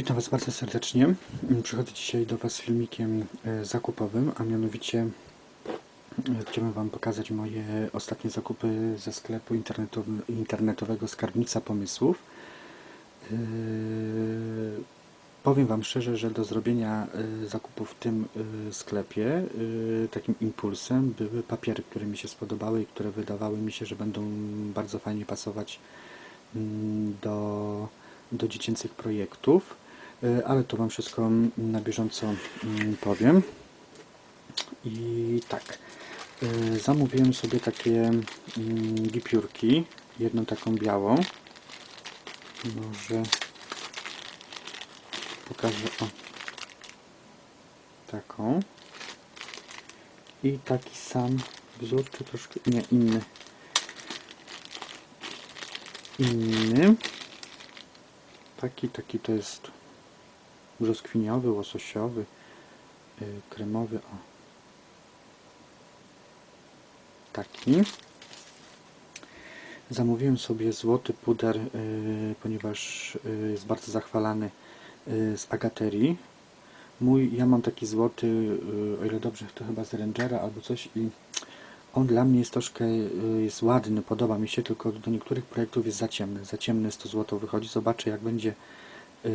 Witam Was bardzo serdecznie. Przychodzę dzisiaj do Was z filmikiem e, zakupowym, a mianowicie e, chciałbym Wam pokazać moje ostatnie zakupy ze sklepu internetow- internetowego Skarbnica Pomysłów. E, Powiem Wam szczerze, że do zrobienia zakupów w tym sklepie takim impulsem były papiery, które mi się spodobały i które wydawały mi się, że będą bardzo fajnie pasować mm, do, do dziecięcych projektów, ale to Wam wszystko na bieżąco mm, powiem. I tak, y, zamówiłem sobie takie mm, gipiórki, jedną taką białą. Może pokażę, o, taką. I taki sam wzór, czy troszkę, nie, inny. Inny. Taki, taki to jest brzoskwiniowy, łososiowy, yy, kremowy, o. Taki. Zamówiłem sobie złoty puder, yy, ponieważ yy, jest bardzo zachwalany z Agaterii. Mój, ja mam taki złoty, o ile dobrze, to chyba z Rangera albo coś i on dla mnie jest troszkę jest ładny, podoba mi się, tylko do niektórych projektów jest za ciemny. Za ciemny jest to złoto wychodzi. Zobaczę jak będzie yy,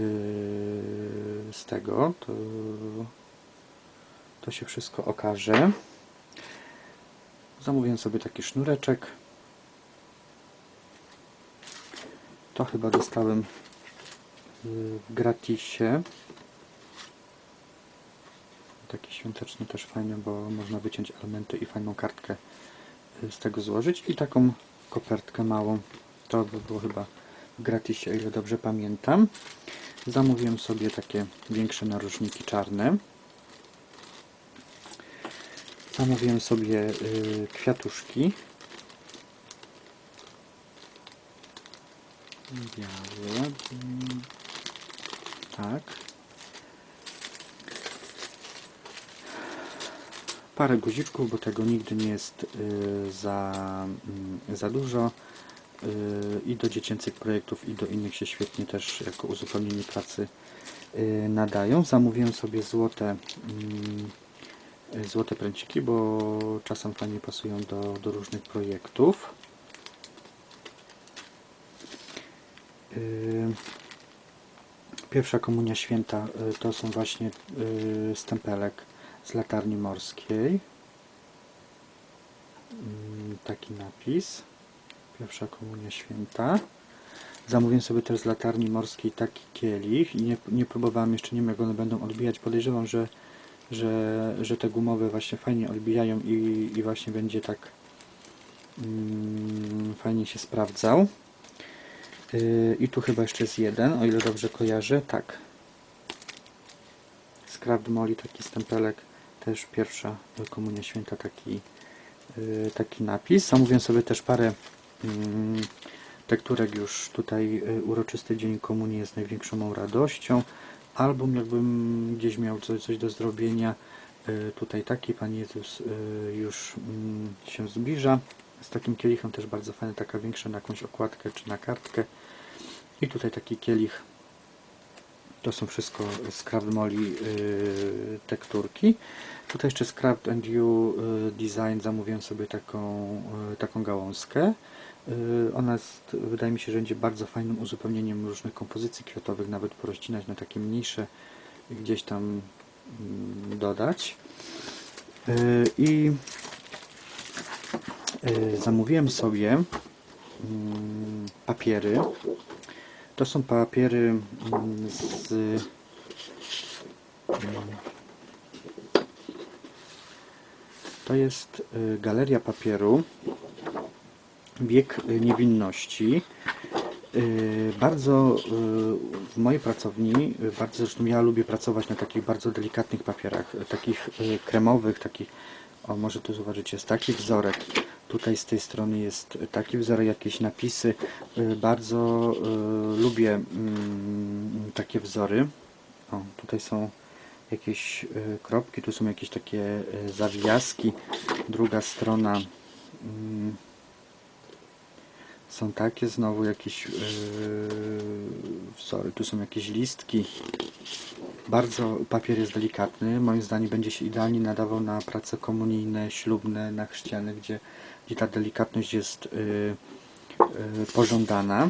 z tego, to, to się wszystko okaże. Zamówiłem sobie taki sznureczek. To chyba dostałem yy, w gratisie. Taki świąteczny też fajny, bo można wyciąć elementy i fajną kartkę yy, z tego złożyć. I taką kopertkę małą. To by było chyba w gratisie, ile dobrze pamiętam. Zamówiłem sobie takie większe narożniki czarne. Zamówiłem sobie y, kwiatuszki. Białe. Tak. Parę guziczków, bo tego nigdy nie jest y, za, mm, za dużo. Y, I do dziecięcych projektów, i do innych się świetnie też jako uzupełnienie pracy y, nadają. Zamówiłem sobie złote, mm, y, złote pręciki, bo czasem fajnie pasują do, do różnych projektów. Pierwsza komunia święta to są właśnie stempelek z latarni morskiej. Mm, Taki napis. Pierwsza komunia święta. Zamówiłem sobie też z latarni morskiej taki kielich i nie, nie próbowałem jeszcze, nie wiem jak one będą odbijać. Podejrzewam, że, że, że te gumowe właśnie fajnie odbijają i, i właśnie będzie tak mm, fajnie się sprawdzał. Yy, I tu chyba jeszcze jest jeden, o ile dobrze kojarzę. Tak. Scrapped Molly, taki stempelek. Też pierwsza komunia święta, taki, yy, taki napis. Zamówiłem sobie też parę tekturek już tutaj y, uroczysty dzień komunii jest największą mą radością. Album jakbym gdzieś miał coś, coś do zrobienia. y, Tutaj taki Pan Jezus y, już mm, się zbliża. Z takim kielichem też bardzo fajny, taka większa na jakąś okładkę czy na kartkę. I tutaj taki kielich. To są wszystko Scrapped Molly y, tekturki. Tutaj jeszcze Scrapped and You Design zamówiłem sobie taką, taką gałązkę. Y, Ona jest, wydaje mi się, że będzie bardzo fajnym uzupełnieniem różnych kompozycji kwiatowych, nawet porozcinać na takie mniejsze gdzieś tam mm, dodać. Y, I y, zamówiłem sobie mm, papiery. To są papiery mm, z to jest galeria papieru Bieg y, Niewinności. Y, Bardzo y, w mojej pracowni, bardzo zresztą ja lubię pracować na takich bardzo delikatnych papierach, takich kremowych, takich, o może tu zobaczycie, jest taki wzorek. Tutaj z tej strony jest taki wzorek, jakieś napisy. Bardzo lubię mm, takie wzory. O, tutaj są jakieś kropki, tu są jakieś takie zawijaski. Druga strona mm, są takie znowu jakieś yy, wzory. Tu są jakieś listki. Bardzo papier jest delikatny. Moim zdaniem będzie się idealnie nadawał na prace komunijne, ślubne, na chrzciany, gdzie, gdzie ta delikatność jest y, y, pożądana.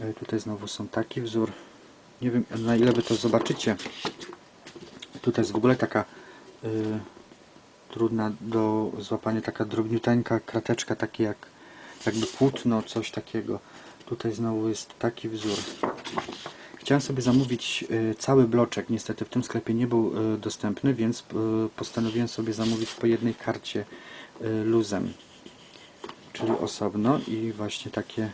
Y, tutaj znowu są taki wzór. Nie wiem na ile wy to zobaczycie. Tutaj jest w ogóle taka y, trudna do złapania, taka drobniuteńka krateczka, takie jak jakby płótno, coś takiego. Tutaj znowu jest taki wzór. Chciałem sobie zamówić y, cały bloczek, niestety w tym sklepie nie był y, dostępny, więc y, postanowiłem sobie zamówić po jednej karcie luzem, czyli osobno i właśnie takie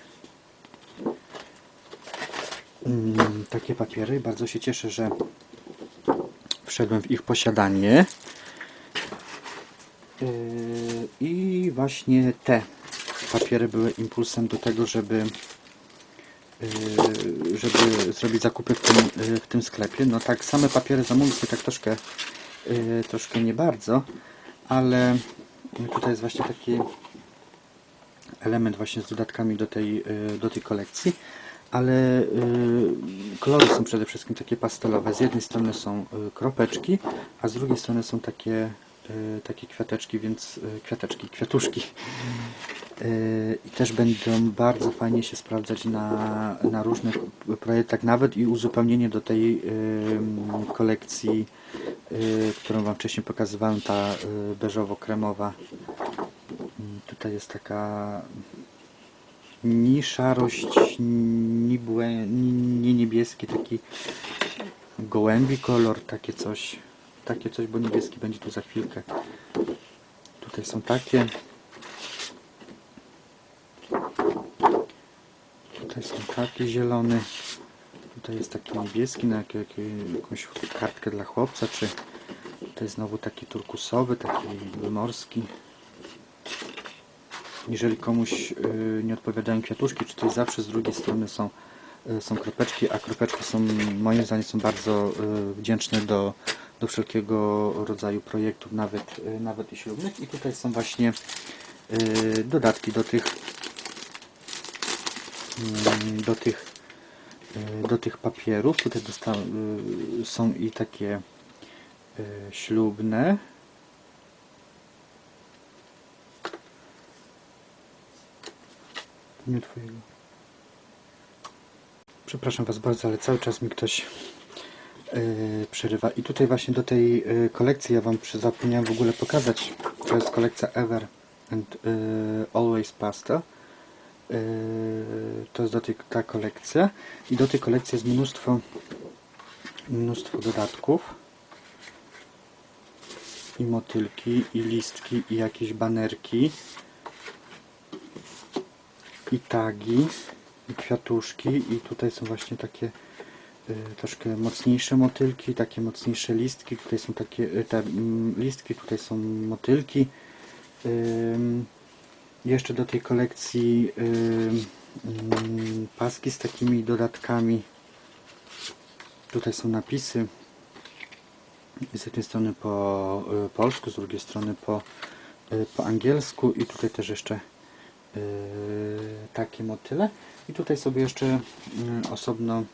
mm, takie papiery. Bardzo się cieszę, że wszedłem w ich posiadanie. I właśnie te papiery były impulsem do tego, żeby yy, żeby zrobić zakupy w tym, yy, w tym sklepie. No tak, same papiery zamówić to tak troszkę yy, troszkę nie bardzo, ale tutaj jest właśnie taki element właśnie z dodatkami do tej, do tej kolekcji. Ale kolory są przede wszystkim takie pastelowe. Z jednej strony są kropeczki, a z drugiej strony są takie, takie kwiateczki, więc kwiateczki, kwiatuszki. Yy, I też będą bardzo fajnie się sprawdzać na, na różnych projektach, nawet i uzupełnienie do tej yy, kolekcji, yy, którą Wam wcześniej pokazywałem, ta beżowo-kremowa. Yy, Tutaj jest taka ni szarość, ni, błę, ni, ni niebieski, taki gołębi kolor, takie coś, takie coś, bo niebieski będzie tu za chwilkę. Tutaj są takie. Tutaj są taki zielony. Tutaj jest taki niebieski na jak, jak, jakąś kartkę dla chłopca, czy tutaj znowu taki turkusowy, taki morski. Jeżeli komuś y, nie odpowiadają kwiatuszki, czy tutaj zawsze z drugiej strony są, y, są kropeczki, a kropeczki są moim zdaniem są bardzo y, wdzięczne do, do wszelkiego rodzaju projektów, nawet, y, nawet i ślubnych. I tutaj są właśnie dodatki do tych do tych y, do tych papierów. Tutaj y, są i takie y, ślubne. Nie twojego. Przepraszam Was bardzo, ale cały czas mi ktoś yy, przerywa. I tutaj właśnie do tej yy, kolekcji ja Wam zapomniałem w ogóle pokazać. To jest kolekcja Ever and yy, Always Pasta. Yy, to jest do tej, ta kolekcja. I do tej kolekcji jest mnóstwo, mnóstwo dodatków. I motylki, i listki, i jakieś banerki i tagi, i kwiatuszki, i tutaj są właśnie takie y, troszkę mocniejsze motylki, takie mocniejsze listki, tutaj są takie y, te mm, listki, tutaj są motylki. Ym, jeszcze do tej kolekcji ym, ym, paski z takimi dodatkami. Tutaj są napisy. Z jednej strony po y, polsku, z drugiej strony po, y, po angielsku i tutaj też jeszcze Yy, takie motyle. I tutaj sobie jeszcze yy, osobno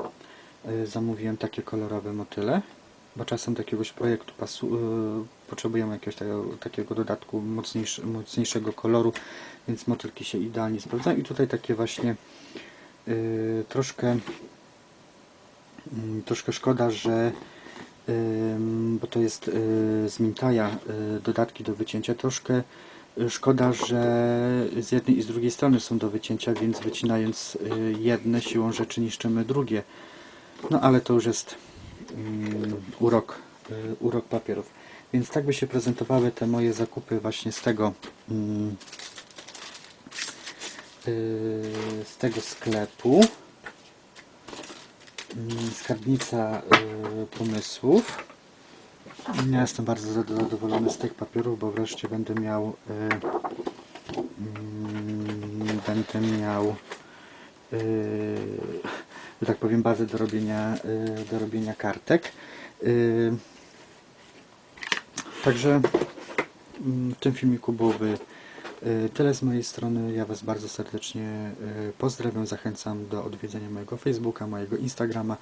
yy, zamówiłem takie kolorowe motyle, bo czasem do jakiegoś projektu pasu, yy, potrzebujemy jakiegoś takiego, takiego dodatku mocniejsze, mocniejszego koloru, więc motylki się idealnie sprawdzają. I tutaj takie właśnie yy, troszkę yy, troszkę szkoda, że Ym, bo to jest y, z Mintaja y, dodatki do wycięcia. Troszkę szkoda, że z jednej i z drugiej strony są do wycięcia, więc wycinając y, jedne siłą rzeczy niszczymy drugie. No ale to już jest ym, urok, y, urok papierów. Więc tak by się prezentowały te moje zakupy właśnie z tego ym, y, z tego sklepu. Mm, skarbnica y, pomysłów. Ja jestem bardzo zad- zadowolony z tych papierów, bo wreszcie będę miał y, mm, będę miał że tak powiem bazę do robienia, do robienia kartek. Także mm, w tym filmiku byłoby Y, Tyle z mojej strony. Ja Was bardzo serdecznie y, pozdrawiam. Zachęcam do odwiedzenia mojego Facebooka, mojego Instagrama.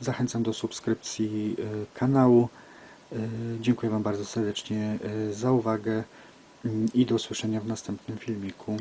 Zachęcam do subskrypcji y, kanału. Dziękuję Wam bardzo serdecznie za uwagę mm, i do usłyszenia w następnym filmiku.